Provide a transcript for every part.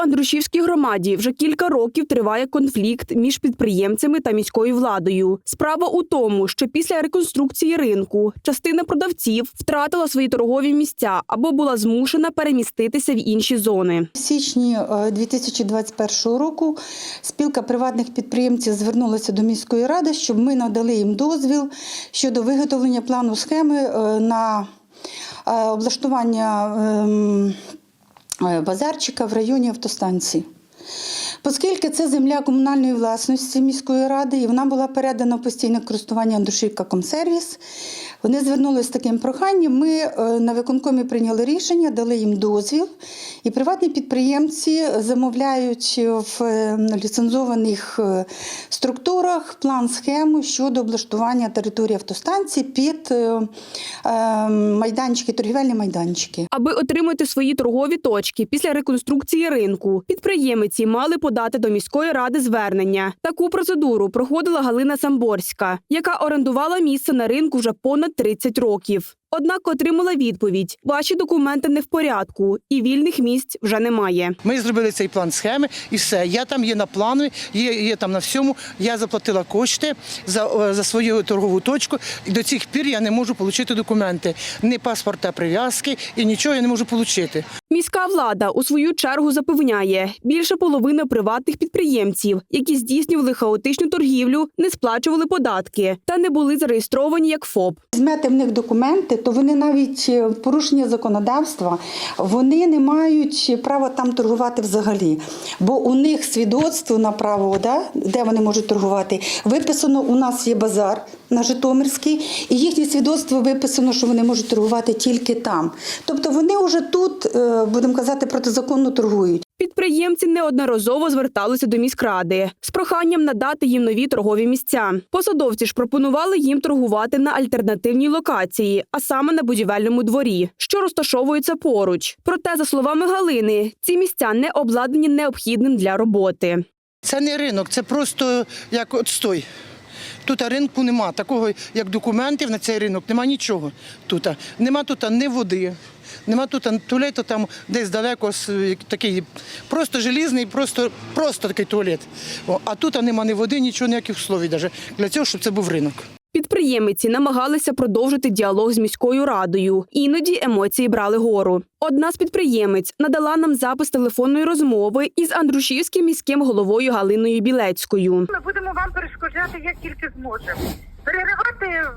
Андрушівській громаді вже кілька років триває конфлікт між підприємцями та міською владою. Справа у тому, що після реконструкції ринку частина продавців втратила свої торгові місця або була змушена переміститися в інші зони. В січні е, 2021 року спілка приватних підприємців звернулася до міської ради, щоб ми надали їм дозвіл щодо виготовлення плану схеми е, на е, облаштування ем, е, базарчика в районі автостанції. Оскільки це земля комунальної власності міської ради, і вона була передана в постійне користування Андрушівка Комсервіс, вони звернулися з таким проханням. Ми е, на виконкомі прийняли рішення, дали їм дозвіл, і приватні підприємці замовляють в е, ліцензованих е, структурах план схему щодо облаштування території автостанції під майданчики, торгівельні майданчики. Аби отримати свої торгові точки після реконструкції ринку, підприємці мали подати до міської ради звернення. Таку процедуру проходила Галина Самборська, яка орендувала місце на ринку вже понад 30 років. Однак отримала відповідь: ваші документи не в порядку, і вільних місць вже немає. Ми зробили цей план схеми і все. Я там є на плану, є, є там на всьому. Я заплатила кошти за, за свою торгову точку, і до цих пір я не можу отримати документи. Ні паспорта прив'язки і нічого я не можу отримати. Міська влада у свою чергу запевняє, більше половини приватних підприємців, які здійснювали хаотичну торгівлю, не сплачували податки та не були зареєстровані як ФОП. Візьмете в них документи, то вони навіть е, порушення законодавства вони не мають права там торгувати взагалі. Бо у них свідоцтво на право, да, де вони можуть торгувати, виписано у нас є базар на Житомирській, і їхнє свідоцтво виписано, що вони можуть торгувати тільки там. Тобто вони вже тут, е, будемо казати, протизаконно торгують. Підприємці неодноразово зверталися до міськради з проханням надати їм нові торгові місця. Посадовці ж пропонували їм торгувати на альтернативній локації, а саме на будівельному дворі, що розташовується поруч. Проте, за словами Галини, ці місця не обладнані необхідним для роботи. Це не ринок, це просто як отстой. Тут ринку нема, такого як документів на цей ринок, нема нічого тут. Нема тут ні води, нема тут туалету там десь далеко такий просто желізний, просто, просто такий туалет. А тут нема ні води, нічого, ніяких слов навіть для цього, щоб це був ринок. Підприємиці намагалися продовжити діалог з міською радою. Іноді емоції брали гору. Одна з підприємець надала нам запис телефонної розмови із Андрушівським міським головою Галиною Білецькою. Ми будемо вам перешкоджати як тільки зможемо. Переривати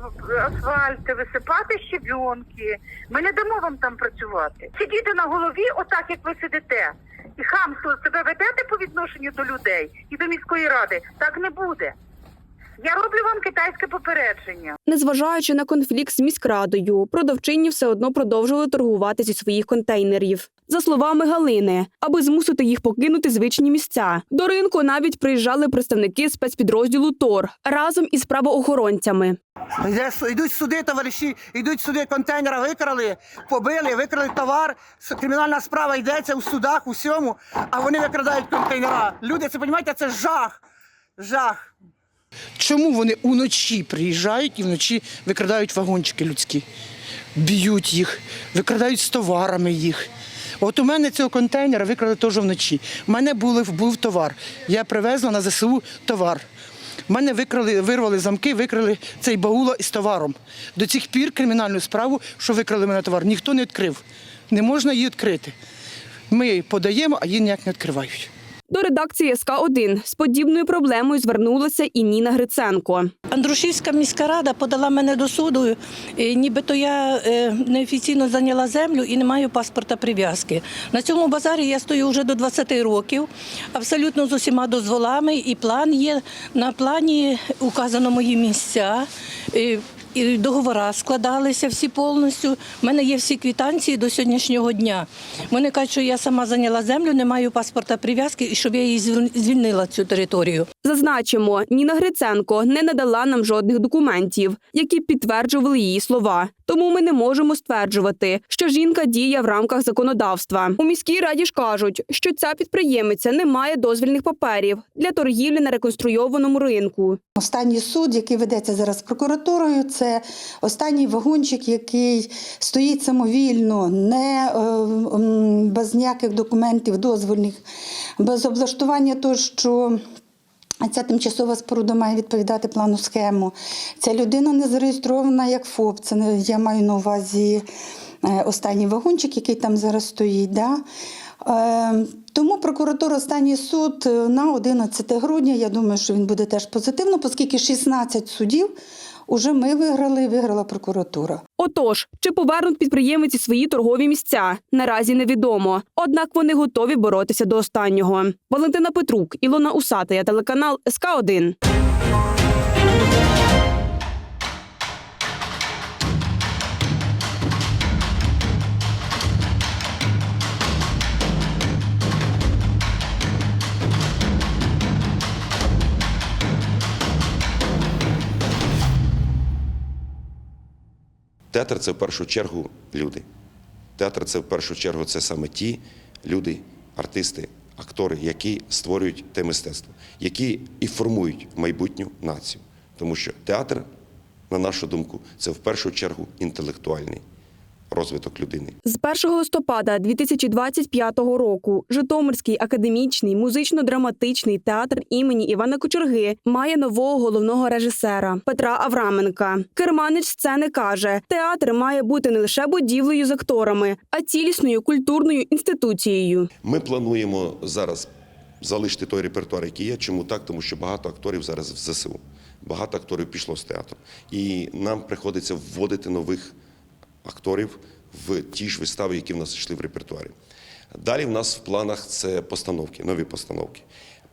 асфальт, висипати щебінки. Ми не дамо вам там працювати. Сидіти на голові, отак як ви сидите, і хамство себе ведете по відношенню до людей і до міської ради. Так не буде. Я роблю вам китайське попередження. Незважаючи на конфлікт з міськрадою, продавчині все одно продовжували торгувати зі своїх контейнерів. За словами Галини, аби змусити їх покинути звичні місця. До ринку навіть приїжджали представники спецпідрозділу ТОР разом із правоохоронцями. Йде, йдуть суди, товариші, йдуть суди, контейнера викрали, побили, викрали товар. Кримінальна справа йдеться у судах, у всьому, а вони викрадають контейнера. Люди, це розумієте, це жах. Жах. Чому вони уночі приїжджають і вночі викрадають вагончики людські, б'ють їх, викрадають з товарами їх. От у мене цього контейнера викрали теж вночі. У мене був, був товар. Я привезла на ЗСУ товар. У мене викрали, вирвали замки, викрали цей баула із товаром. До цих пір кримінальну справу, що викрали мене товар, ніхто не відкрив. Не можна її відкрити. Ми подаємо, а її ніяк не відкривають. До редакції СК 1 з подібною проблемою звернулася і Ніна Гриценко. Андрушівська міська рада подала мене до суду, е, нібито я е, неофіційно зайняла землю і не маю паспорта прив'язки. На цьому базарі я стою вже до 20 років, абсолютно з усіма дозволами, і план є. На плані указано мої місця. І договори складалися всі повністю. У мене є всі квітанції до сьогоднішнього дня. Вони кажуть, що я сама зайняла землю, не маю паспорта прив'язки і щоб я її звіль- звільнила цю територію. Зазначимо, Ніна Гриценко не надала нам жодних документів, які підтверджували її слова. Тому ми не можемо стверджувати, що жінка діє в рамках законодавства. У міській раді ж кажуть, що ця підприємиця не має дозвільних паперів для торгівлі на реконструйованому ринку. Останній суд, який ведеться зараз прокуратурою, це останній вагончик, який стоїть самовільно, не е, без ніяких документів дозвольних, без облаштування того, що. Ця тимчасова споруда має відповідати плану схему. Ця людина не зареєстрована як ФОП. Це не я маю на увазі е, останній вагончик, який там зараз стоїть. Да? Е, Тому прокуратура останній суд е, на 11 грудня. Я думаю, що він буде теж позитивно, оскільки 16 судів уже ми виграли, виграла прокуратура. Отож, чи повернуть підприємці свої торгові місця, наразі невідомо. Однак вони готові боротися до останнього. Валентина Петрук, Ілона Усатая, телеканал СК 1 Театр це в першу чергу люди. Театр це в першу чергу це саме ті люди, артисти, актори, які створюють те мистецтво, які і формують майбутню націю. Тому що театр, на нашу думку, це в першу чергу інтелектуальний розвиток людини. З 1 листопада 2025 року Житомирський академічний музично-драматичний театр імені Івана Кочерги має нового головного режисера Петра Авраменка. Керманич сцени каже: театр має бути не лише будівлею з акторами, а цілісною культурною інституцією. Ми плануємо зараз залишити той репертуар, який є. Чому так? Тому що багато акторів зараз в ЗСУ. Багато акторів пішло з театру. І нам приходиться вводити нових акторів в ті ж вистави, які в нас йшли в репертуарі. Далі в нас в планах це постановки, нові постановки.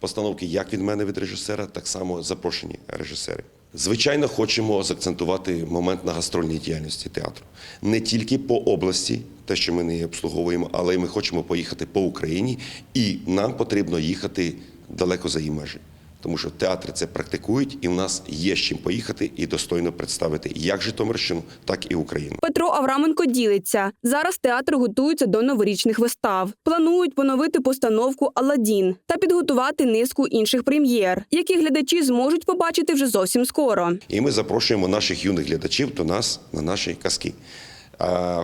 Постановки як від мене, від режисера, так само запрошені режисери. Звичайно, хочемо заакцентувати момент на гастрольній діяльності театру. Не тільки по області, те, що ми не обслуговуємо, але й ми хочемо поїхати по Україні, і нам потрібно їхати далеко за її межі. Тому що театри це практикують, і в нас є з чим поїхати і достойно представити як Житомирщину, так і Україну. Петро Авраменко ділиться. Зараз театр готується до новорічних вистав. Планують поновити постановку Аладдін та підготувати низку інших прем'єр, які глядачі зможуть побачити вже зовсім скоро. І ми запрошуємо наших юних глядачів до нас на наші казки.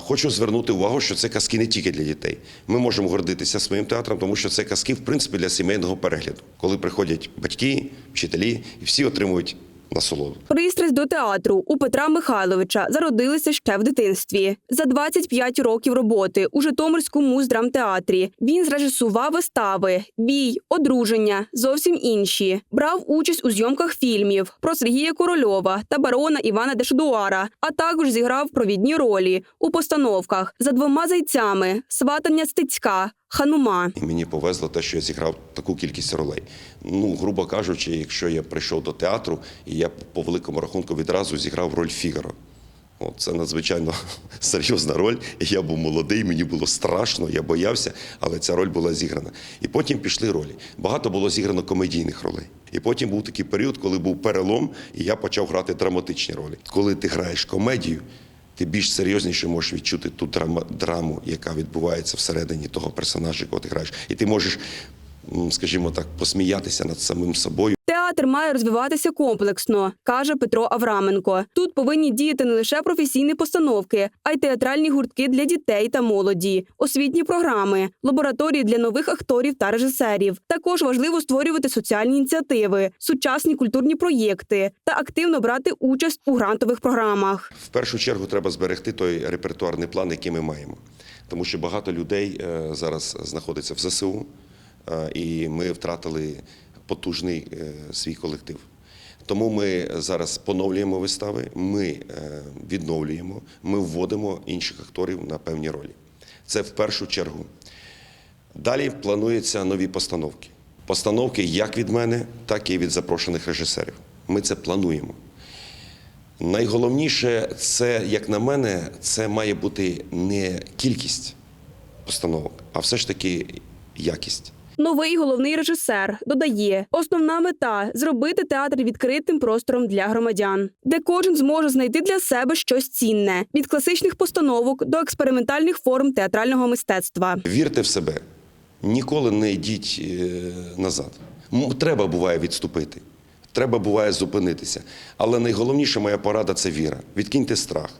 Хочу звернути увагу, що це казки не тільки для дітей. Ми можемо гордитися своїм театром, тому що це казки, в принципі, для сімейного перегляду, коли приходять батьки, вчителі, і всі отримують насолоду. Пристрасть до театру у Петра Михайловича зародилася ще в дитинстві. За 25 років роботи у Житомирському муздрамтеатрі він зрежисував вистави, бій, одруження, зовсім інші. Брав участь у зйомках фільмів про Сергія Корольова та барона Івана Дешдуара, а також зіграв провідні ролі у постановках за двома зайцями, сватання Стецька, Ханума. І мені повезло те, що я зіграв таку кількість ролей. Ну, грубо кажучи, якщо я прийшов до театру, і я по великому рахунку відразу зіграв роль Фігаро. От, це надзвичайно серйозна роль. Я був молодий, мені було страшно, я боявся, але ця роль була зіграна. І потім пішли ролі. Багато було зіграно комедійних ролей. І потім був такий період, коли був перелом, і я почав грати драматичні ролі. Коли ти граєш комедію, ти більш серйозніше можеш відчути ту драму, яка відбувається всередині того персонажа, якого ти граєш. І ти можеш, скажімо так, посміятися над самим собою. Театр має розвиватися комплексно, каже Петро Авраменко. Тут повинні діяти не лише професійні постановки, а й театральні гуртки для дітей та молоді, освітні програми, лабораторії для нових акторів та режисерів. Також важливо створювати соціальні ініціативи, сучасні культурні проєкти та активно брати участь у грантових програмах. В першу чергу треба зберегти той репертуарний план, який ми маємо. Тому що багато людей е, зараз знаходиться в ЗСУ, е, і ми втратили потужний е, свій колектив. Тому ми зараз поновлюємо вистави, ми е, відновлюємо, ми вводимо інших акторів на певні ролі. Це в першу чергу. Далі плануються нові постановки. Постановки як від мене, так і від запрошених режисерів. Ми це плануємо. Найголовніше, це, як на мене, це має бути не кількість постановок, а все ж таки якість. Новий головний режисер додає, основна мета зробити театр відкритим простором для громадян, де кожен зможе знайти для себе щось цінне від класичних постановок до експериментальних форм театрального мистецтва. Вірте в себе, ніколи не йдіть е, назад. Треба буває відступити, треба буває зупинитися. Але найголовніша моя порада це віра. Відкиньте страх.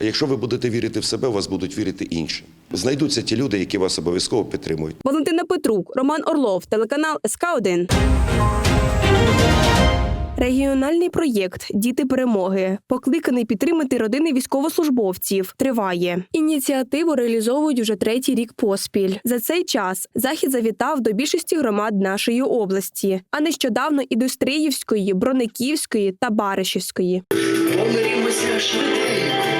Якщо ви будете вірити в себе, у вас будуть вірити інші. Знайдуться ті люди, які вас обов'язково підтримують. Валентина Петрук, Роман Орлов, телеканал СК 1 Регіональний проєкт Діти перемоги, покликаний підтримати родини військовослужбовців, триває. Ініціативу реалізовують вже третій рік поспіль. За цей час захід завітав до більшості громад нашої області, а нещодавно і до Стриївської, Брониківської та Баришівської. Помирімося швиденько,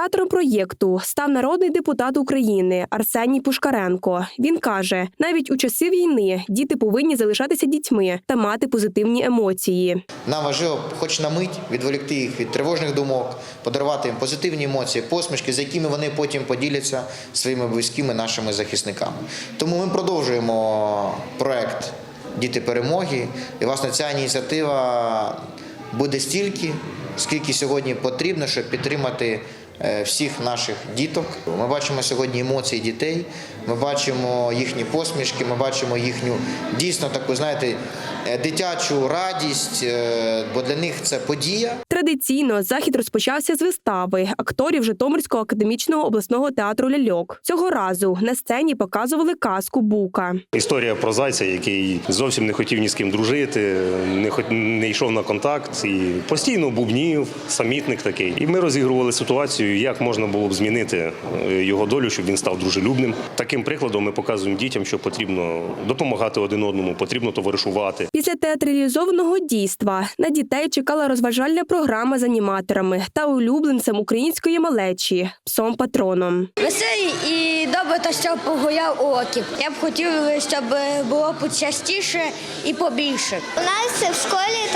Ініціатором проєкту став народний депутат України Арсеній Пушкаренко. Він каже: навіть у часи війни діти повинні залишатися дітьми та мати позитивні емоції. Нам важливо, хоч на мить, відволікти їх від тривожних думок, подарувати їм позитивні емоції, посмішки, з якими вони потім поділяться своїми близькими нашими захисниками. Тому ми продовжуємо проект Діти перемоги. І власне ця ініціатива буде стільки, скільки сьогодні потрібно, щоб підтримати. Е, Всіх наших діток ми бачимо сьогодні емоції дітей. Ми бачимо їхні посмішки. Ми бачимо їхню дійсно таку, знаєте, е, дитячу радість, е, бо для них це подія. Традиційно захід розпочався з вистави акторів Житомирського академічного обласного театру Ляльок. Цього разу на сцені показували казку Бука. Історія про зайця, який зовсім не хотів ні з ким дружити, не хот- не йшов на контакт і постійно бубнів, самітник такий. І ми розігрували ситуацію, як можна було б змінити е, його долю, щоб він став дружелюбним. Таким прикладом ми показуємо дітям, що потрібно допомагати один одному, потрібно товаришувати. Після театралізованого дійства на дітей чекала розважальна програма з аніматорами та улюбленцем української малечі псом патроном. Веселий і добре, щоб погуляв уроків. Я б хотів, щоб було почастіше і побільше. У нас в школі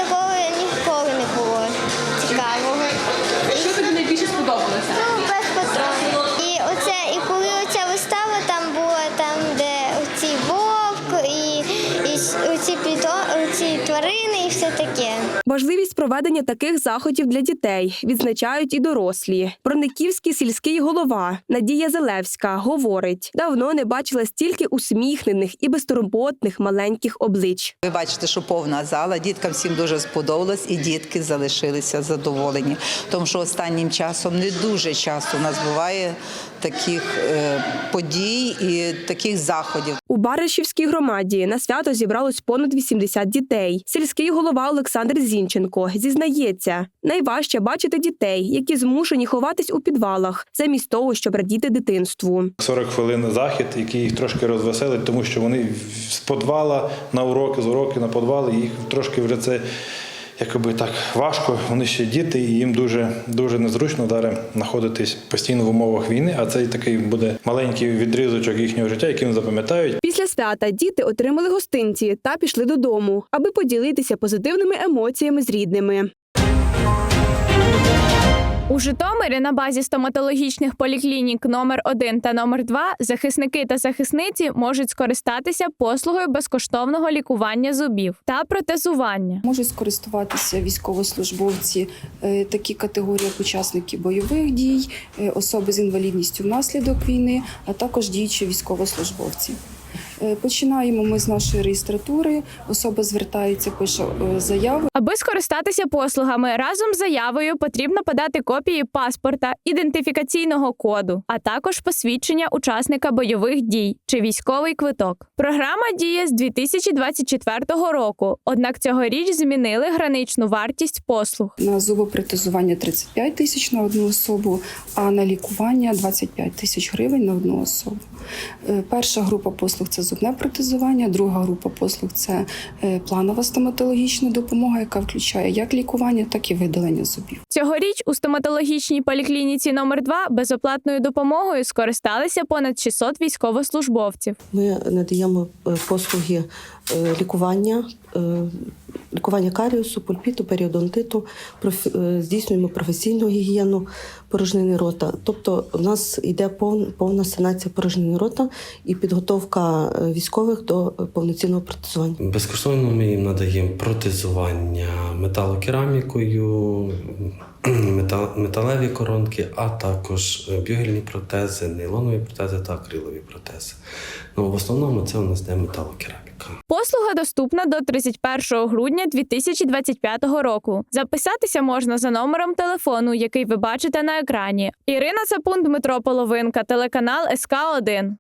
Важливість проведення таких заходів для дітей відзначають і дорослі. Брониківський сільський голова Надія Зелевська говорить: давно не бачила стільки усміхнених і безтурботних маленьких облич. Ви бачите, що повна зала. Діткам всім дуже сподобалось, і дітки залишилися задоволені. Тому що останнім часом не дуже часто у нас буває таких е, подій і таких заходів. У Баришівській громаді на свято зібралось понад 80 дітей. Сільський голова Олександр Зінченко зізнається, найважче бачити дітей, які змушені ховатись у підвалах, замість того, щоб радіти дитинству. 40 хвилин захід, який їх трошки розвеселить, тому що вони з подвала на уроки, з уроки на подвал, і їх трошки вже це якби так важко. Вони ще діти, і їм дуже дуже незручно зараз знаходитись постійно в умовах війни. А це такий буде маленький відрізочок їхнього життя, яким запам'ятають. Після свята діти отримали гостинці та пішли додому, аби поділитися позитивними емоціями з рідними. У Житомирі на базі стоматологічних поліклінік номер 1 та номер 2 захисники та захисниці можуть скористатися послугою безкоштовного лікування зубів та протезування. Можуть скористуватися військовослужбовці е, такі категорії, як учасники бойових дій, е, особи з інвалідністю внаслідок війни, а також діючі військовослужбовці. Е, Починаємо ми з нашої реєстратури. Особа звертається, пише е, заяву. Аби скористатися послугами разом з заявою потрібно подати копії паспорта, ідентифікаційного коду, а також посвідчення учасника бойових дій чи військовий квиток. Програма діє з 2024 року. Однак цьогоріч змінили граничну вартість послуг. На зубопротезування 35 тисяч на одну особу, а на лікування 25 тисяч гривень на одну особу. Е, Перша група послуг це зубне протезування, друга група послуг це е, планова стоматологічна допомога, яка включає як лікування, так і видалення зубів. Цьогоріч у стоматологічній поліклініці номер 2 безоплатною допомогою скористалися понад 600 військовослужбовців. Ми надаємо е, послуги е, лікування, лікування каріусу, пульпіту, періодонтиту, профі- здійснюємо професійну гігієну порожнини рота. Тобто, у нас йде повна санація порожнини рота і підготовка військових до е, повноцінного протезування. Безкоштовно ми їм надаємо протезування металокерамікою, метал, металеві коронки, а також бюгельні протези, нейлонові протези та акрилові протези. Ну, в основному це у нас йде металокераміка. Послуга доступна до 31 грудня 2025 року. Записатися можна за номером телефону, який ви бачите на екрані. Ірина Цапун, Дмитро Половинка, телеканал СК 1